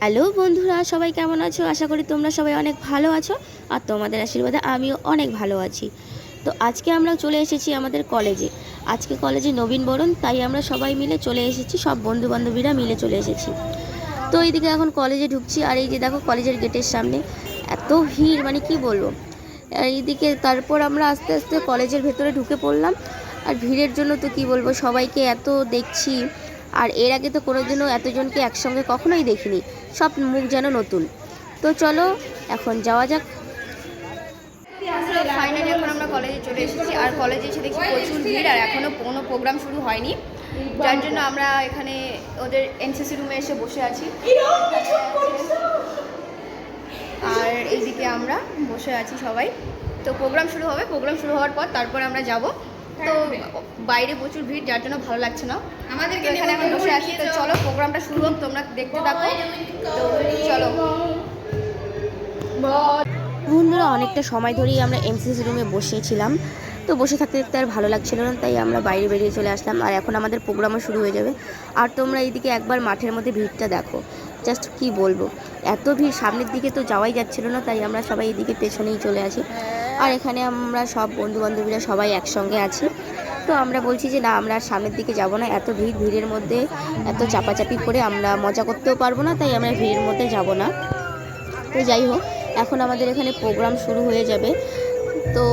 Hello বন্ধুরা, সবাই কেমন আছো? আশা করি তোমরা সবাই অনেক ভালো আছো আর তোমাদের আশীর্বাদে আমিও অনেক ভালো আছি। তো আজকে আমরা চলে এসেছি আমাদের কলেজে। আজকে কলেজে নবীন বরণ, তাই আমরা সবাই মিলে চলে এসেছি, সব বন্ধু বান্ধবীরা মিলে চলে এসেছি। তো এইদিকে এখন কলেজে ঢুকছি আর এই যে দেখো কলেজের গেটের সামনে, এত ভিড় মানে কি বলব? এইদিকে তারপর আমরা আস্তে আস্তে কলেজের ভেতরে ঢুকে পড়লাম। আর ভিড়ের জন্য তো কি বলব, সবাইকে এত দেখছি। আর এর আগে তো কোনোদিনও এতজনকে একসঙ্গে কখনোই দেখিনি। সব মুখ যেন নতুন। তো চলো, এখন যাওয়া যাক। ফাইনালি এখন আমরা কলেজে চলে এসেছি। আর কলেজে এসে দেখি প্রচুর ভিড় আর এখনও কোনো প্রোগ্রাম শুরু হয়নি। যার জন্য আমরা এখানে ওদের এনসিসি রুমে এসে বসে আছি। আর এইদিকে আমরা বসে আছি সবাই। তো প্রোগ্রাম শুরু হবে। প্রোগ্রাম শুরু হওয়ার পর তারপর আমরা যাব। তো বাইরে প্রচুর ভিড় যার জন্য ভালো লাগছে না। আমাদেরকে এখানে এখন বসে আছি তো চলো প্রোগ্রামটা শুরু হোক তোমরা দেখতে থাকো। তো চলো। বন্ধুরা অনেকটা সময় ধরেই আমরা এমসিসি রুমে বসেছিলাম। তো বসে থাকতে থাকতে আর ভালো লাগছিল না তাই আমরা বাইরে বেরিয়ে চলে আসলাম। আর এখন আমাদের প্রোগ্রামও শুরু হয়ে যাবে। আর তোমরা এইদিকে একবার মাঠের মধ্যে ভিড়টা দেখো। জাস্ট কি বলব? এত ভিড় সামনের দিকে তো যাওয়াই যাচ্ছিল না তাই আমরা সবাই এদিকে পেছনেই চলে আসি। আর এখানে আমরা সব বন্ধু বান্ধবীরা সবাই একসঙ্গে আছি। তো আমরা বলছি যে, না, আমরা আর সামনের দিকে যাব না। এত ভিড়, ভিড়ের মধ্যে এত চাপাচাপি করে আমরা মজা করতেও পারব না, তাই আমরা ভিড়ের মধ্যে যাব না। তো যাই হোক, এখন আমাদের এখানে প্রোগ্রাম শুরু হয়ে যাবে। তো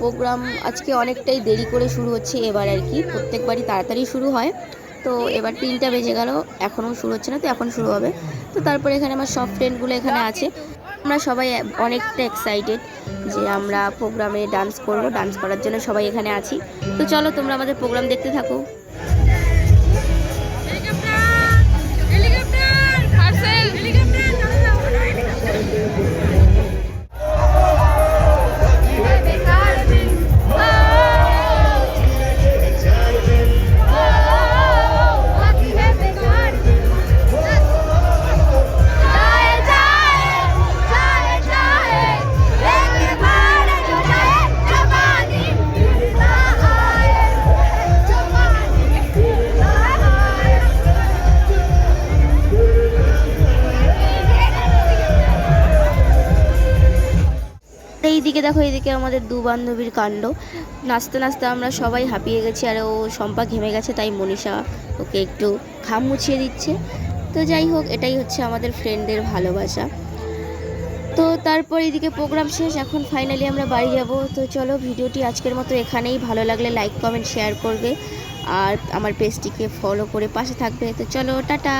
প্রোগ্রাম আজকে অনেকটাই দেরি করে শুরু হচ্ছে এবার আর কি। প্রত্যেকবারই তাড়াতাড়ি শুরু হয়। তো এবার তিনটা বেজে গেল, এখনও শুরু হচ্ছে না, তো এখন শুরু হবে। তো তারপরে এখানে আমার সব ফ্রেন্ডগুলো এখানে আছে। আমরা সবাই অনেকটা এক্সাইটেড যে আমরা প্রোগ্রামে ডান্স করব ডান্স করার জন্য সবাই এখানে আছি। তো চলো তোমরা আমাদের প্রোগ্রাম দেখতে থাকো। এইদিকে দেখো, এইদিকে আমাদের দু বান্ধবীর কাণ্ড। নাচতে নাচতে আমরা সবাই হাঁপিয়ে গেছি, আর ও শম্পা ঘেমে গেছে, তাই মনীষা ওকে একটু ঘাম মুছিয়ে দিচ্ছে। তো যাই হোক, এটাই হচ্ছে আমাদের ফ্রেন্ডদের ভালোবাসা। তো তারপর এদিকে প্রোগ্রাম শেষ, এখন ফাইনালি আমরা বাড়ি যাব। তো চলো, ভিডিওটি আজকের মতো এখানেই। ভালো লাগলে লাইক কমেন্ট শেয়ার করবে। আর আমার পেজটিকে ফলো করে পাশে থাকবে। তো চলো, টাটা!